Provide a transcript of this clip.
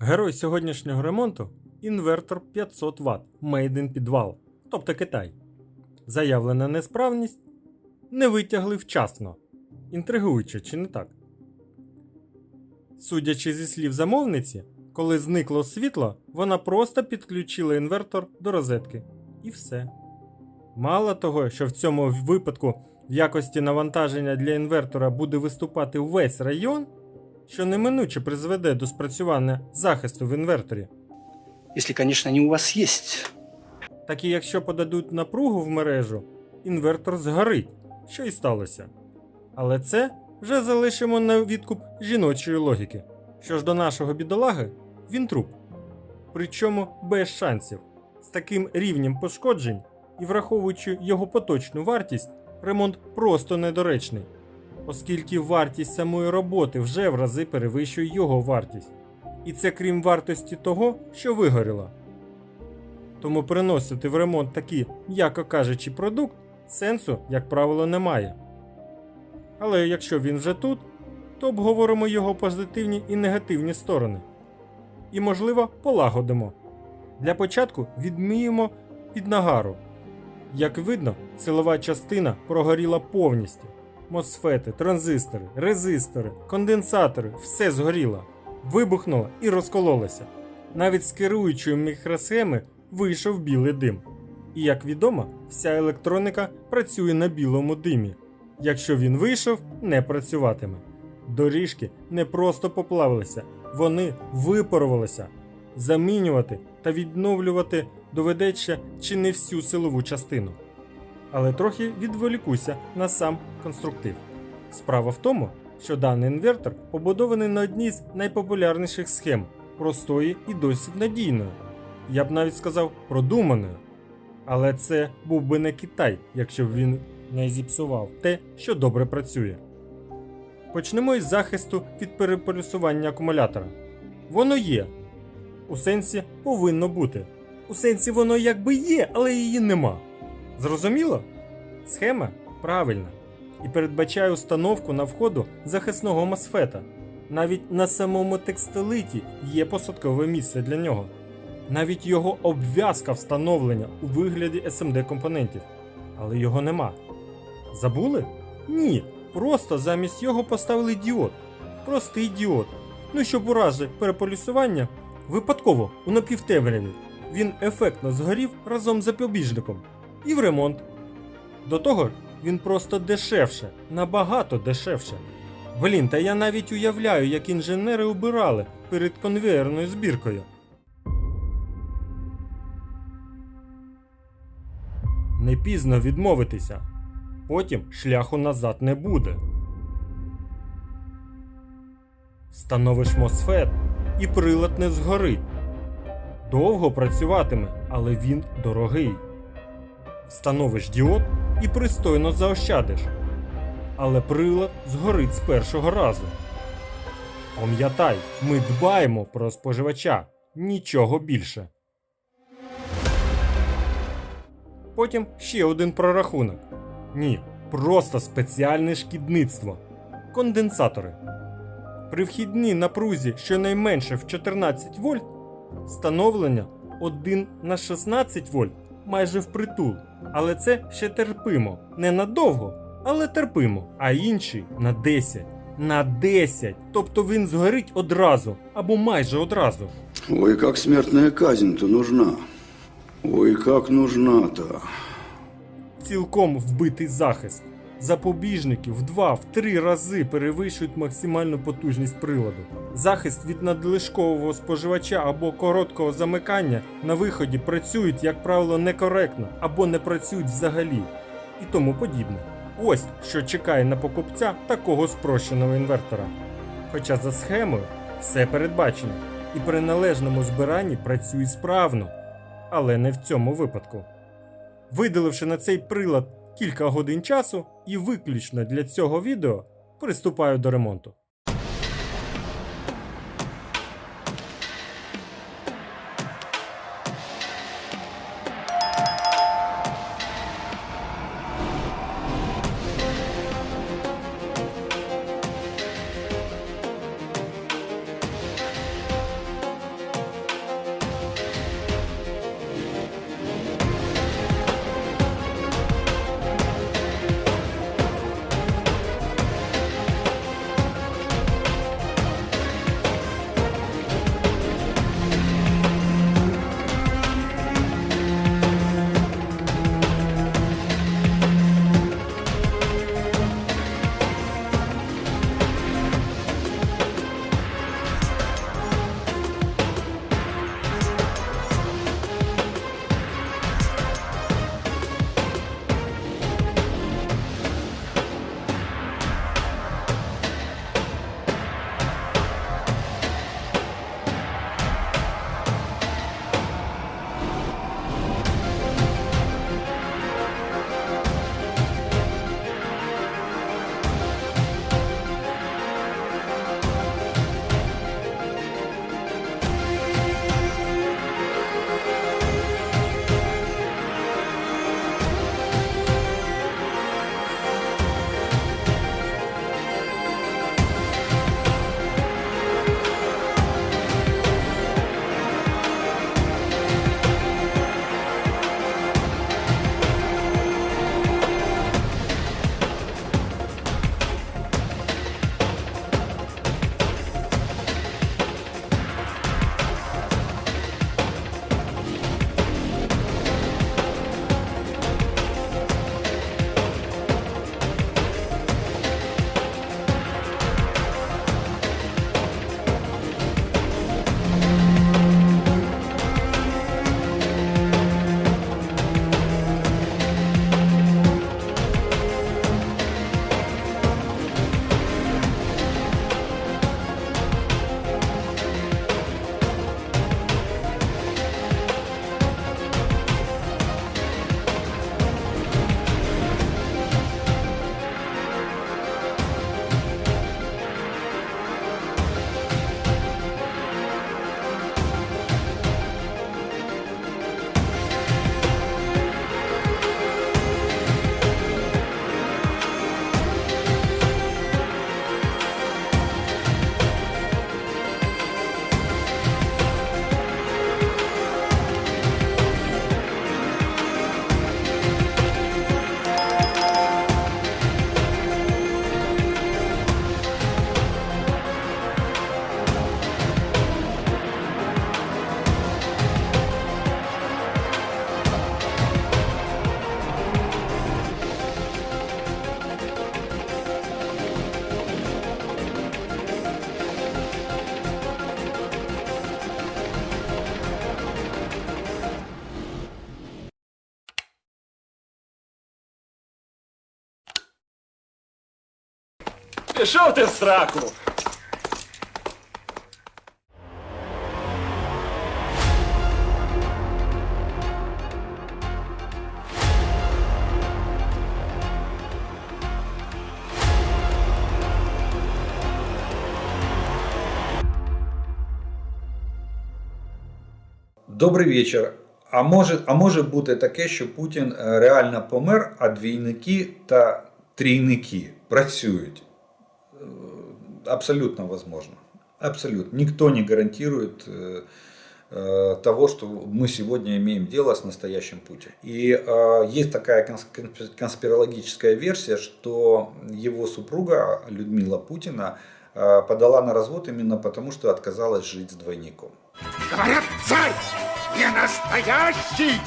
Герой сьогоднішнього ремонту інвертор 500 Вт Made in підвал, тобто Китай. Заявлена несправність не витягли вчасно. Інтригуюче, чи не так? Судячи зі слів замовниці, коли зникло світло, вона просто підключила інвертор до розетки. І все. Мало того, що в цьому випадку в якості навантаження для інвертора буде виступати увесь район, що неминуче призведе до спрацювання захисту в інверторі. Если, конечно, они у вас есть. Так і якщо подадуть напругу в мережу, інвертор згорить, що і сталося. Але це вже залишимо на відкуп жіночої логіки. Що ж до нашого бідолаги, він труп. Причому без шансів. З таким рівнем пошкоджень і враховуючи його поточну вартість, ремонт просто недоречний, оскільки вартість самої роботи вже в рази перевищує його вартість. І це крім вартості того, що вигоріло. Тому приносити в ремонт такий, м'яко кажучи, продукт сенсу, як правило, немає. Але якщо він вже тут, то обговоримо його позитивні і негативні сторони. І, можливо, полагодимо. Для початку відміємо під нагару. Як видно, силова частина прогоріла повністю. Мосфети, транзистори, резистори, конденсатори все згоріло, вибухнуло і розкололося. Навіть з керуючої мікросхеми вийшов білий дим. І як відомо, вся електроніка працює на білому димі. Якщо він вийшов, не працюватиме. Доріжки не просто поплавилися, вони випарувалися. Замінювати та відновлювати доведеться чи не всю силову частину. Але трохи відволікуся на сам конструктив. Справа в тому, що даний інвертор побудований на одній з найпопулярніших схем простої і досить надійної. Я б навіть сказав продуманою. Але це був би не Китай, якщо б він не зіпсував те, що добре працює. Почнемо із захисту від переполюсування акумулятора. Воно є. У сенсі повинно бути. У сенсі воно якби є, але її нема. Зрозуміло? Схема правильна і передбачає установку на входу захисного мосфета. Навіть на самому текстилиті є посадкове місце для нього. Навіть його обв'язка встановлення у вигляді SMD компонентів. Але його нема. Забули? Ні. Просто замість його поставили діод. Простий діод. Ну, щоб у разі переполюсування випадково у напівтемряві він ефектно згорів разом з запобіжником і в ремонт. До того ж, він просто дешевше, набагато дешевше. Блін, та я навіть уявляю, як інженери убирали перед конвеєрною збіркою. Не пізно відмовитися. Потім шляху назад не буде. Встановиш мосфет і прилад не згорить. Довго працюватиме, але він дорогий. Встановиш діод і пристойно заощадиш. Але прилад згорить з першого разу. Пам'ятай, ми дбаємо про споживача, нічого більше. Потім ще один прорахунок. Ні, просто спеціальне шкідництво. Конденсатори. При вхідній напрузі щонайменше в 14 вольт встановлення 1 на 16 вольт майже впритул. Але це ще терпимо. Не надовго, але терпимо. А інші на 10. На 10. Тобто він згорить одразу або майже одразу. Ой, як смертна казнь-то нужна. Ой, як нужна-то. цілком вбитий захист. Запобіжники в 2-3 рази перевищують максимальну потужність приладу. Захист від надлишкового споживача або короткого замикання на виході працюють, як правило, некоректно або не працюють взагалі і тому подібне. Ось що чекає на покупця такого спрощеного інвертора. Хоча за схемою все передбачено і при належному збиранні працює справно, але не в цьому випадку. Видаливши на цей прилад кілька годин часу і виключно для цього відео, приступаю до ремонту. Пішов ти в сраку. Добрий вечір. А може, а може бути таке, що Путін е, реально помер, а двійники та трійники працюють. Абсолютно возможно. Абсолютно. Никто не гарантирует э, э, того, что мы сегодня имеем дело с настоящим Путиным. И э, есть такая конс- конс- конспирологическая версия, что его супруга Людмила Путина э, подала на развод именно потому, что отказалась жить с двойником. Говорят, царь не настоящий,